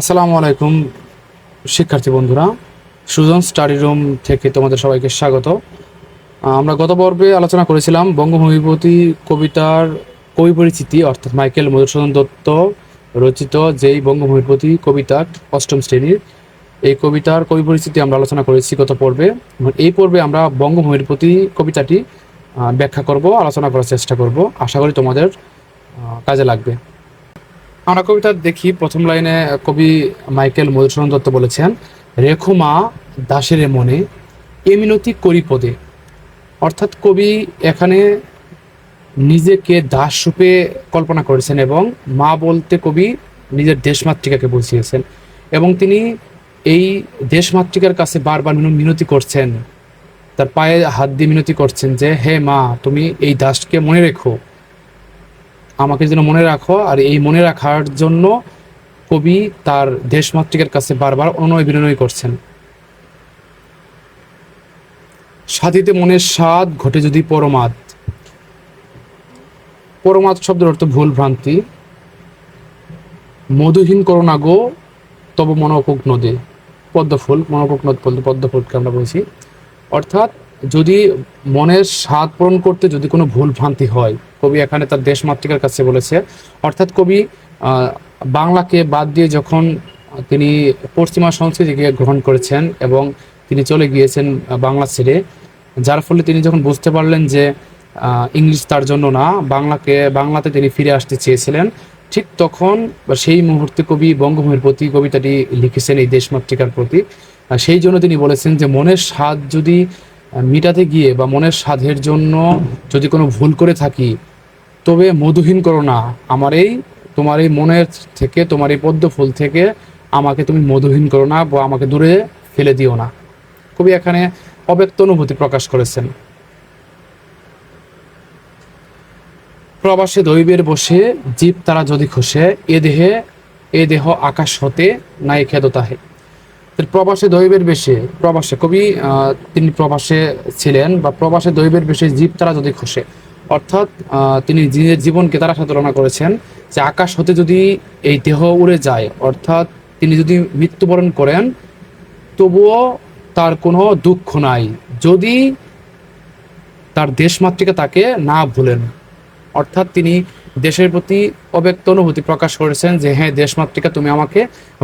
আসসালামু আলাইকুম, শিক্ষার্থী বন্ধুরা। সুজন স্টাডি রুম থেকে তোমাদের সবাইকে স্বাগত। আমরা গত পর্বে আলোচনা করেছিলাম বঙ্গভূমিপতি কবিতার কবি পরিচিতি অর্থাৎ মাইকেল মধুসূদন দত্ত রচিত যেই বঙ্গভূমিপতি কবিতা অষ্টম শ্রেণির। এই কবিতার কবি পরিচিতি আমরা আলোচনা করেছি গত পর্বে। এই পর্বে আমরা বঙ্গভূমির প্রতি কবিতাটি ব্যাখ্যা করব, আলোচনা করার চেষ্টা করব। আশা করি তোমাদের কাজে লাগবে। আমরা কবিতা দেখি, প্রথম লাইনে কবি মাইকেল মধুসূদন দত্ত বলেছেন রেখুমা দাসের মনে, এ মিনতি করি পদে। অর্থাৎ কবি এখানে নিজেকে দাস রূপে কল্পনা করেছেন এবং মা বলতে কবি নিজের দেশমাতৃকাকে বুঝিয়েছেন এবং তিনি এই দেশমাতৃকার কাছে বারবার মিনতি করছেন। তার পায়ে হাত দিয়ে মিনতি করছেন যে, হে মা, তুমি এই দাসকে মনে রেখো। আমাকে যেন মনে রাখো, আর এই মনে রাখার জন্য কবি তার দেশমাতৃকার কাছে বারবার অনুনয় বিনয় করছেন। সাধিতে মনের স্বাদ ঘটে যদি পরমাদ। পরমাদ শব্দের অর্থ ভুল ভ্রান্তি। মধুহীন করোনা গো, তব মনোপুক নদী। পদ্মফুল মনোপুক নদ পদ্মফুলকে আমরা বলছি। অর্থাৎ যদি মনের স্বাদ পূরণ করতে যদি কোনো ভুল ভ্রান্তি হয় কবি এখানে তার দেশমাতৃকার কাছে বলেছে। অর্থাৎ কবি বাংলাকে বাদ দিয়ে যখন তিনি পশ্চিমা সংস্কৃতিকে গ্রহণ করেছেন এবং তিনি চলে গিয়েছেন বাংলা ছেড়ে, যার ফলে তিনি যখন বুঝতে পারলেন যে ইংলিশ তার জন্য না, বাংলাকে, বাংলাতে তিনি ফিরে আসতে চেয়েছিলেন, ঠিক তখন সেই মুহূর্তে কবি বঙ্গভূমির প্রতি কবিতাটি লিখেছেন এই দেশমাতৃকার প্রতি। সেই জন্য তিনি বলেছেন যে, মনের স্বাদ যদি মিটাতে গিয়ে বা মনের স্বাদের জন্য যদি কোনো ভুল করে থাকি তবে মধুহীন করো না। আমার এই, তোমার এই মনের থেকে, তোমার এই পদ্ম ফুল থেকে আমাকে তুমি মধুহীন করো না বা আমাকে দূরে ফেলে দিও না। কবি এখানে অব্যক্ত অনুভূতি প্রকাশ করেছেন। প্রবাসে দৈবের বসে, জীব তারা যদি খসে, এ দেহে, এ দেহ আকাশ হতে নাই খেদ তাহে। প্রবাসে দৈবের বেশে, প্রবাসে কবি তিনি প্রবাসে ছিলেন বা প্রবাসে দৈবের বেশে জীব তারা যদি খসে অর্থাৎ তিনি নিজের জীবনকে তারা সাথে তুলনা করেছেন যে আকাশ হতে যদি এই দেহ উড়ে যায়, অর্থাৎ তিনি যদি মৃত্যুবরণ করেন, তবুও তার কোনো দুঃখ নাই। যদি তার দেশমাতৃকা তাকে না ভুলেন, অর্থাৎ তিনি দেশের প্রতি অব্যক্ত অনুভূতি প্রকাশ করেছেন যে হ্যাঁ দেশমাতৃকা, তুমি আমাকে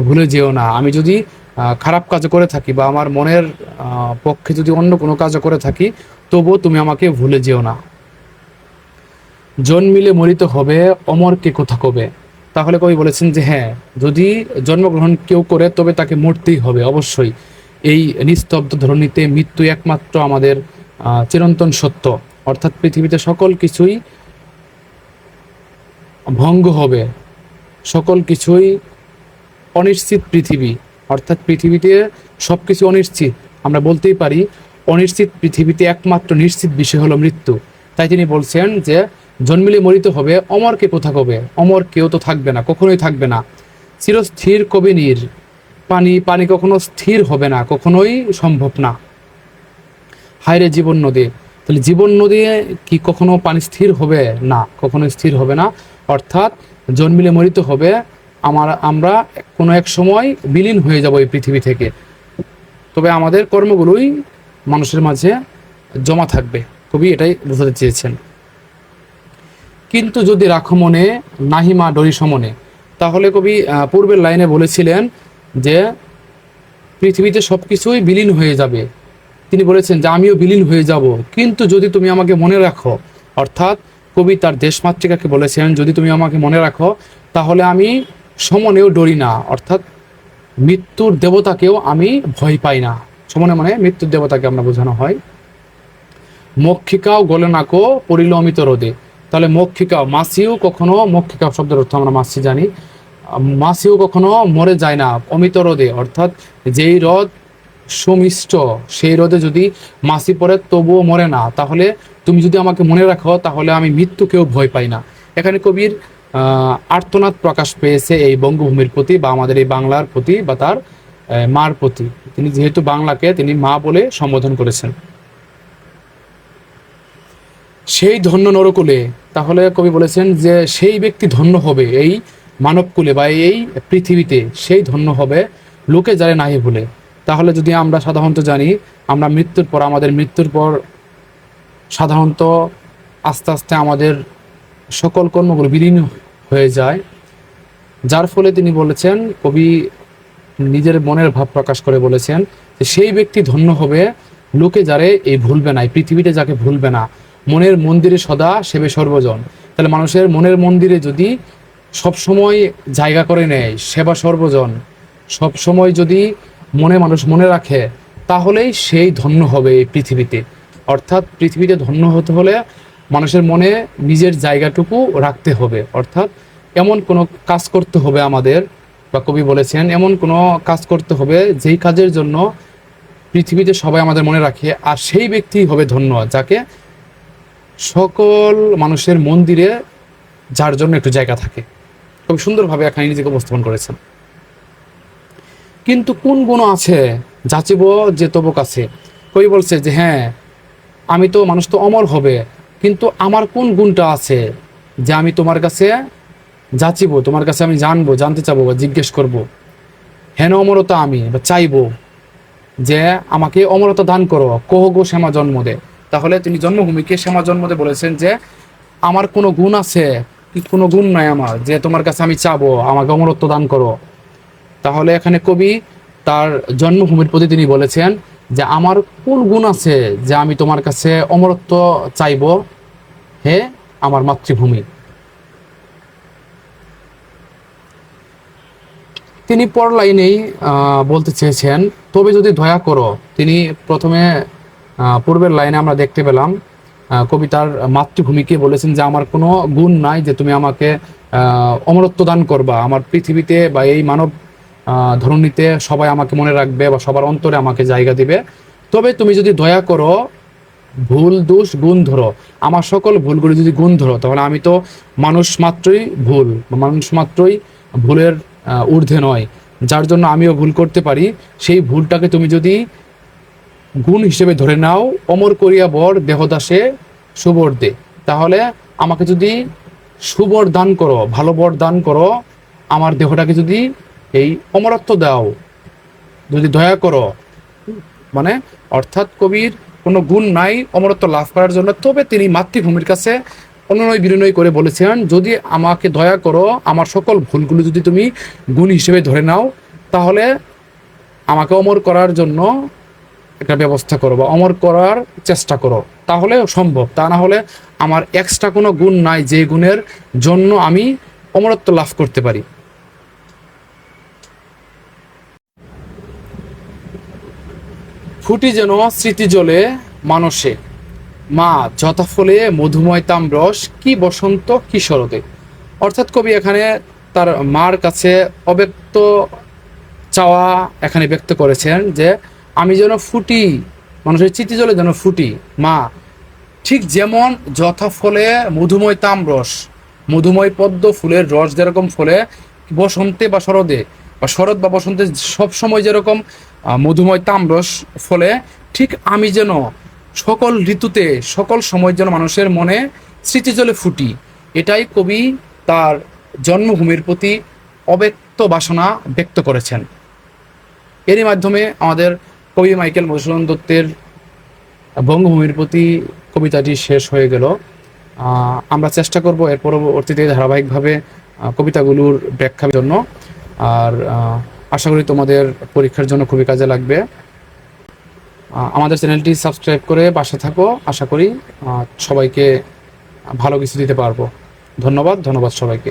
ভুলে যেও না। আমি যদি খারাপ কাজ করে থাকি বা আমার মনের পক্ষে যদি অন্য কোনো কাজ করে থাকি, তবুও তুমি আমাকে ভুলে যেও না। জন্মিলে মরিতে হবে, অমরকে কোথা কবে? তাহলে কবি বলেছেন যে হ্যাঁ যদি জন্মগ্রহণ কেউ করে, তবে তাকে মরতেই হবে অবশ্যই। এই নিস্তব্ধ ধরণীতে মৃত্যু একমাত্র আমাদের চিরন্তন সত্য। অর্থাৎ পৃথিবীতে সকল কিছুই ভঙ্গ হবে। সকল কিছুই অনিশ্চিত পৃথিবী। অর্থাৎ পৃথিবীতে সব কিছু অনিশ্চিত। আমরা বলতেই পারি, অনিশ্চিত পৃথিবীতে একমাত্র নিশ্চিত বিষয় হলো মৃত্যু। তাই তিনি বলছেন যে জন্মিলে মরিতে হবে, অমরকে কোথা কবে অমর কেউ তো থাকবে না, কখনোই থাকবে না। চিরস্থির কবি নীর পানি পানি কখনো স্থির হবে না, কখনোই সম্ভব না। হায়রে জীবন নদী, তাহলে জীবন নদী কি কখনো পানি স্থির হবে? না, কখনো স্থির হবে না। অর্থাৎ জন্মিলে মরিতে হবে, আমার, আমরা কোনো এক সময় বিলীন হয়ে যাব এই পৃথিবী থেকে। তবে আমাদের কর্মগুলোই মানুষের মাঝে জমা থাকবে। কবি এটাই বোঝাতে চেয়েছেন। কিন্তু যদি রাখো মনে নাহিমা ডরি সমনে তাহলে কবি পূর্বের লাইনে বলেছিলেন যে, পৃথিবীতে সব কিছুই বিলীন হয়ে যাবে। তিনি বলেছেন যে, আমিও বিলীন হয়ে যাব। কিন্তু যদি তুমি আমাকে মনে রাখো, অর্থাৎ কবি তার দেশমাতৃকাকে বলেছেন, যদি তুমি আমাকে মনে রাখো, তাহলে আমি সমনেও ডরি না। অর্থাৎ মৃত্যুর দেবতাকেও আমি ভয় পাই না। সমনে মানে মৃত্যুর দেবতাকে আমরা বোঝানো হয়। মক্ষিকাও গলে নাকো পরিল অমিত রোদে। তাহলে মক্ষিকাও মাসিও কখনো মক্ষিকা শব্দের অর্থ আমরা মাসি জানি। মাসিও কখনো মরে যায় না, অমিত রোদে। অর্থাৎ যেই রদ সুমিষ্ট, সেই রোদে যদি মাসি পড়ে তবুও মরে না, তাহলে তুমি যদি আমাকে মনে রাখো, তাহলে আমি মৃত্যুকেও ভয় পাই না। এখানে কবির আর্তনাদ প্রকাশ পেয়েছে এই বঙ্গভূমির প্রতি বা আমাদের এই বাংলার প্রতি বা তার মার প্রতি। তিনি যেহেতু বাংলাকে তিনি মা বলে সম্বোধন করেছেন। সেই ধন্য নরকুলে, তাহলে কবি বলেছেন যে সেই ব্যক্তি ধন্য হবে এই মানবকুলে বা এই পৃথিবীতে, সেই ধন্য হবে লোকে যারে নাহি ভুলে। তাহলে যদি আমরা সাধারণত জানি, আমরা মৃত্যুর পর, আমাদের মৃত্যুর পর সাধারণত আস্তে আস্তে আমাদের সকল কর্মগুলো বিলীন হয়ে যায়। যার ফলে তিনি বলেছেন, কবি নিজের মনের ভাব প্রকাশ করে বলেছেন যে সেই ব্যক্তি ধন্য হবে, লোকে যারে এই ভুলবে না, এই পৃথিবীতে যাকে ভুলবে না। মনের মন্দিরে সদা সেবে সর্বজন। তাহলে মানুষের মনের মন্দিরে যদি সব সময় জায়গা করে নেয়, সেবা সর্বজন সব সময় যদি মনে মানুষ মনে রাখে, তাহলেই সেই ধন্য হবে এই পৃথিবীতে। অর্থাৎ পৃথিবীতে ধন্য হতে হলে মানুষের মনে নিজের জায়গাটুকু রাখতে হবে। অর্থাৎ এমন কোনো কাজ করতে হবে আমাদের, বা কবি বলেছেন, এমন কোনো কাজ করতে হবে যেই কাজের জন্য পৃথিবীতে সবাই আমাদের মনে রাখে, আর সেই ব্যক্তি হবে ধন্য, যাকে সকল মানুষের মন্দিরে যার জন্য একটু জায়গা থাকে। খুব সুন্দরভাবে এখানে নিজেকে উপস্থাপন করেছেন। কিন্তু কোন গুণ আছে? যাচিব যে তবক আছে। কই বলছে যে হ্যাঁ আমি তো মানুষ তো অমর হবে, কিন্তু আমার কোন গুণটা আছে? যে আমি তোমার কাছে যাচিব, তোমার কাছে আমি জানব, জানতে চাবো বা জিজ্ঞেস করব। হেন অমরতা আমি, বা চাইব যে আমাকে অমরতা দান করো। কহ গো শ্যামা জন্ম দে তাহলে তিনি জন্মভূমিকে শ্যামা জন্ম দে বলেছেন যে, আমার কোনো গুণ আছে কি কোনো গুণ নাই আমার, যে তোমার কাছে আমি চাবো, আমাকে অমরত্ব দান করো। তাহলে এখানে কবি তার জন্মভূমির প্রতি তিনি বলেছেন যে, আমার কোন গুণ আছে যে আমি তোমার কাছে অমরত্ব চাইব? হে আমার মাতৃভূমি। তিনি পর লাইনেই বলতে চেয়েছেন, তবে যদি দয়া করো, তিনি প্রথমে পূর্বের লাইনে আমরা দেখতে পেলাম কবিতার মাতৃভূমিকে বলেছেন যে আমার কোনো গুণ নাই যে তুমি আমাকে অমরত্ব দান করবা। আমার পৃথিবীতে বা এই মানব আহ, ধরণীতে সবাই আমাকে মনে রাখবে বা সবার অন্তরে আমাকে জায়গা দিবে। তবে তুমি যদি দয়া করো ভুল দোষ গুণ ধরো আমার সকল ভুলগুলি যদি গুণ ধরো তাহলে আমি তো মানুষ মাত্রই ভুল মানুষ মাত্রই ভুলের ঊর্ধ্বে নয়। যার জন্য আমিও ভুল করতে পারি সেই ভুলটাকে তুমি যদি গুণ হিসেবে ধরে নাও, অমর করিয়া বর দেহদাসে সুবর দে। তাহলে আমাকে যদি সুবর দান করো, ভালো বর দান করো, আমার দেহটাকে যদি এই অমরত্ব দাও, যদি দয়া করো মানে অর্থাৎ কবির কোনো গুণ নাই, অমরত্ব লাভ করার জন্য, তবে তিনি মাতৃভূমির কাছে অনুনয় বিনয় করে বলেছেন, যদি আমাকে দয়া করো, আমার সকল ভুলগুলো যদি তুমি গুণ হিসেবে ধরে নাও, তাহলে আমাকে অমর করার জন্য একটা ব্যবস্থা করো বা অমর করার চেষ্টা করো, তাহলে সম্ভব। তা না হলে আমার এক্সট্রা কোনো গুণ নাই যে গুণের জন্য আমি অমরত্ব লাভ করতে পারি। ফুটি যেন স্মৃতি জলে মানসে। মা, যথাফলে মধুময় তাম্রস, কি বসন্ত, কি শরতে। অর্থাৎ কবি এখানে তার মার কাছে অব্যক্ত চাওয়া এখানে ব্যক্ত করেছেন যে আমি যেন ফুটি, মানুষের চিতি জলে যেন ফুটি। মা, ঠিক যেমন যথাফলে মধুময় তাম্রস, মধুময় পদ্ম ফুলের রস যেরকম ফলে বসন্তে বা শরদে, বা শরৎ বা বসন্তে সব সময় যেরকম মধুময় তাম্রস ফলে, ঠিক আমি যেন সকল ঋতুতে, সকল সময় যেন মানুষের মনে স্মৃতিজলে ফুটি। এটাই কবি তার জন্মভূমির প্রতি অব্যক্ত বাসনা ব্যক্ত করেছেন। এরই মাধ্যমে আমাদের কবি মাইকেল মধুসূদন দত্তের বঙ্গভূমির প্রতি কবিতাটি শেষ হয়ে গেল। আমরা চেষ্টা করব এর পরবর্তীতে ধারাবাহিকভাবে কবিতাগুলোর ব্যাখ্যার জন্য। আর আশা করি তোমাদের পরীক্ষার জন্য খুবই কাজে লাগবে। আমাদের চ্যানেলটি সাবস্ক্রাইব করে পাশে থাকো। আশা করি সবাইকে ভালো কিছু দিতে পারব। ধন্যবাদ ধন্যবাদ সবাইকে।